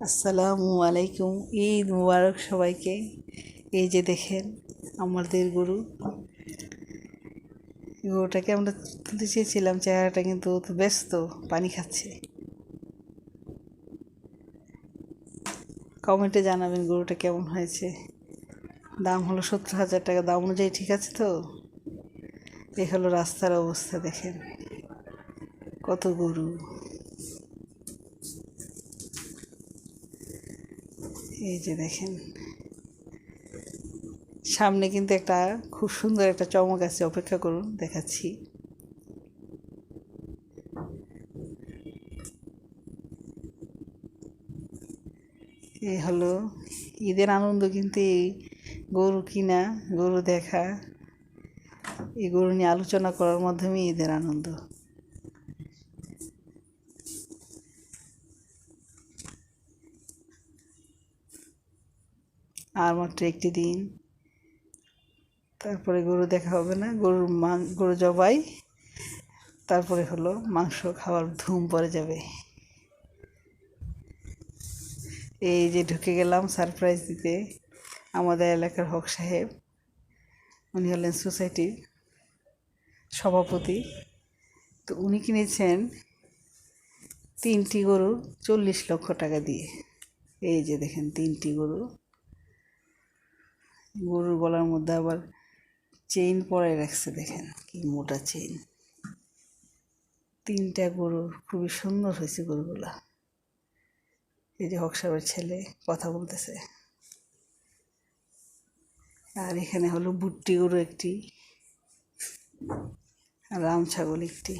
আসসালামু আলাইকুম, ঈদ মুবারক সবাইকে। এই যে দেখেন আমাদের গরু। গরুটাকে আমরা তুলতে চেয়েছিলাম, চেহারাটা কিন্তু ব্যস্ত, পানি খাচ্ছে। কমেন্টে জানাবেন গরুটা কেমন হয়েছে। দাম হলো সত্তর হাজার টাকা, দাম অনুযায়ী ঠিক আছে তো? এ হলো রাস্তার অবস্থা দেখেন। কত গরু। এই যে দেখেন। সামনে কিন্তু একটা খুব সুন্দর একটা চমক আছে, অপেক্ষা করুন, দেখাচ্ছি। এই হলো ঈদের আনন্দ কিন্তু এই গরু কিনা, গরু দেখা, এই গরু নিয়ে আলোচনা করার মাধ্যমে ঈদের আনন্দ। আর মাত্র একটি দিন। তারপরে গরু দেখা হবে না। গরুর মাং, গরু জবাই। তারপরে হলো মাংস খাওয়ার ধুম পড়ে যাবে। এই যে ঢুকে গেলাম সারপ্রাইজ দিতে আমাদের এলাকার হক সাহেব। উনি হলেন সোসাইটির সভাপতি। তো উনি কিনেছেন তিনটি গরু চল্লিশ লক্ষ টাকা দিয়ে। এই যে দেখেন তিনটি গরু। গরুর গলার মধ্যে আবার চেইন পরাই রাখছে, দেখেন কি মোটা চেইন তিনটা গরু খুবই সুন্দর হয়েছে গরুগুলা। এই যে হক সাহেবের ছেলে কথা বলতেছে। আর এখানে হলো বুট্টি গরু একটি রাম ছাগল একটি।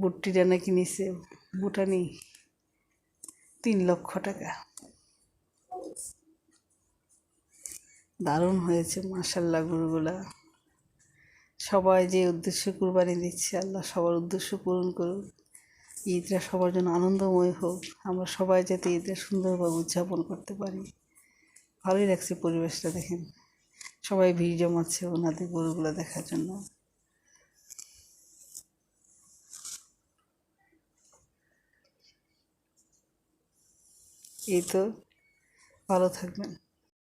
বুট্টিটা নাকি নিছে বুটানি, তিন লক্ষ টাকা। দারুণ হয়েছে মার্শাল্লাহ গরুগুলা। সবাই যে উদ্দেশ্য কুরবানি দিচ্ছে, আল্লাহ সবার উদ্দেশ্য পূরণ করুক। ঈদরা সবার জন্য আনন্দময় হোক, আমরা সবাই যাতে ঈদটা সুন্দরভাবে উদযাপন করতে পারি। ভালোই লাগছে পরিবেশটা দেখেন। সবাই ভিড় জমাচ্ছে ওনাদের গরুগুলো দেখার জন্য। এই তো, ভালো থাকবেন।